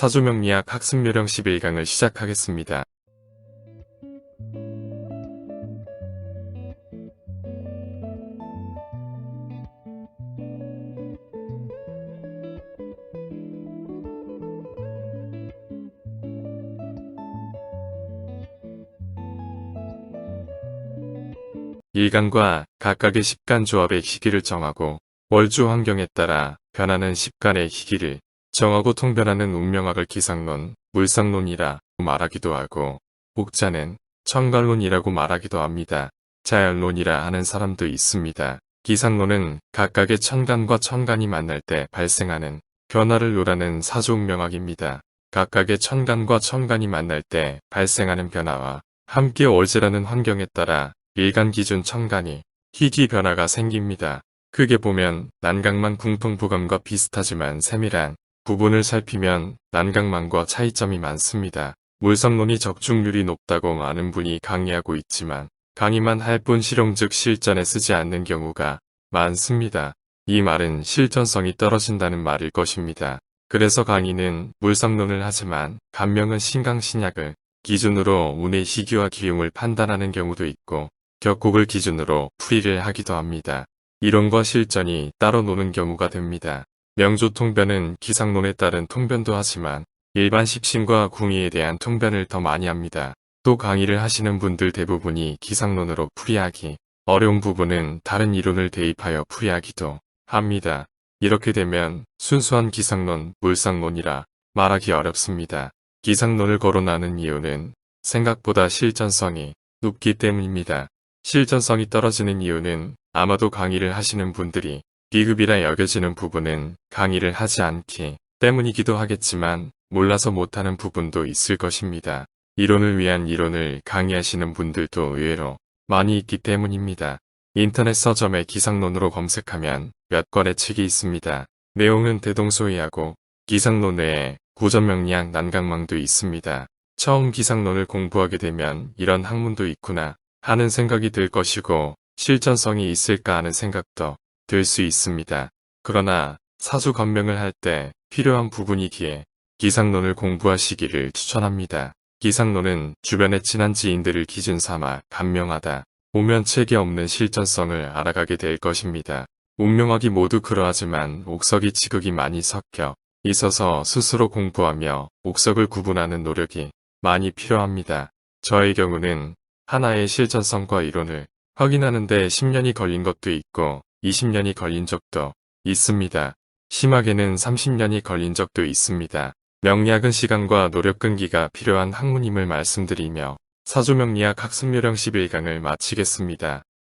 사주명리학 학습요령 11강을 시작하겠습니다. 일간과 각각의 십간 조합의 희기를 정하고 월주 환경에 따라 변하는 십간의 희기를 정하고 통변하는 운명학을 기상론, 물상론이라 말하기도 하고 복자는 천간론이라고 말하기도 합니다. 자연론이라 하는 사람도 있습니다. 기상론은 각각의 천간과 천간이 만날 때 발생하는 변화를 요라는 사주운명학입니다. 각각의 천간과 천간이 만날 때 발생하는 변화와 함께 월제라는 환경에 따라 일간 기준 천간이 희귀 변화가 생깁니다. 크게 보면 난강만 궁통부감과 비슷하지만 세밀한 부분을 살피면 난강만과 차이점이 많습니다. 물성론이 적중률이 높다고 많은 분이 강의하고 있지만 강의만 할 뿐 실용 즉 실전에 쓰지 않는 경우가 많습니다. 이 말은 실전성이 떨어진다는 말일 것입니다. 그래서 강의는 물성론을 하지만 간명은 신강신약을 기준으로 운의 희귀와 기용을 판단하는 경우도 있고 격곡을 기준으로 풀이를 하기도 합니다. 이론과 실전이 따로 노는 경우가 됩니다. 명조통변은 기상론에 따른 통변도 하지만 일반 식신과 궁의에 대한 통변을 더 많이 합니다. 또 강의를 하시는 분들 대부분이 기상론으로 풀이하기 어려운 부분은 다른 이론을 대입하여 풀이하기도 합니다. 이렇게 되면 순수한 기상론, 물상론이라 말하기 어렵습니다. 기상론을 거론하는 이유는 생각보다 실전성이 높기 때문입니다. 실전성이 떨어지는 이유는 아마도 강의를 하시는 분들이 비급이라 여겨지는 부분은 강의를 하지 않기 때문이기도 하겠지만 몰라서 못하는 부분도 있을 것입니다. 이론을 위한 이론을 강의하시는 분들도 의외로 많이 있기 때문입니다. 인터넷 서점에 기상론으로 검색하면 몇 권의 책이 있습니다. 내용은 대동소이하고 기상론 외에 구전명리학 난강망도 있습니다. 처음 기상론을 공부하게 되면 이런 학문도 있구나 하는 생각이 들 것이고 실전성이 있을까 하는 생각도 들수 있습니다. 그러나 사주 건명을 할 때 필요한 부분이기에 기상론을 공부하시기를 추천합니다. 기상론은 주변의 친한 지인들을 기준 삼아 간명하다 보면 책에 없는 실전성을 알아가게 될 것입니다. 운명학이 모두 그러하지만 옥석이 지극이 많이 섞여 있어서 스스로 공부하며 옥석을 구분하는 노력이 많이 필요합니다. 저의 경우는 하나의 실전성과 이론을 확인하는데 10년이 걸린 것도 있고 20년이 걸린 적도 있습니다. 심하게는 30년이 걸린 적도 있습니다. 명리학은 시간과 노력 끈기가 필요한 학문임을 말씀드리며 사주명리학 학습요령 11강을 마치겠습니다.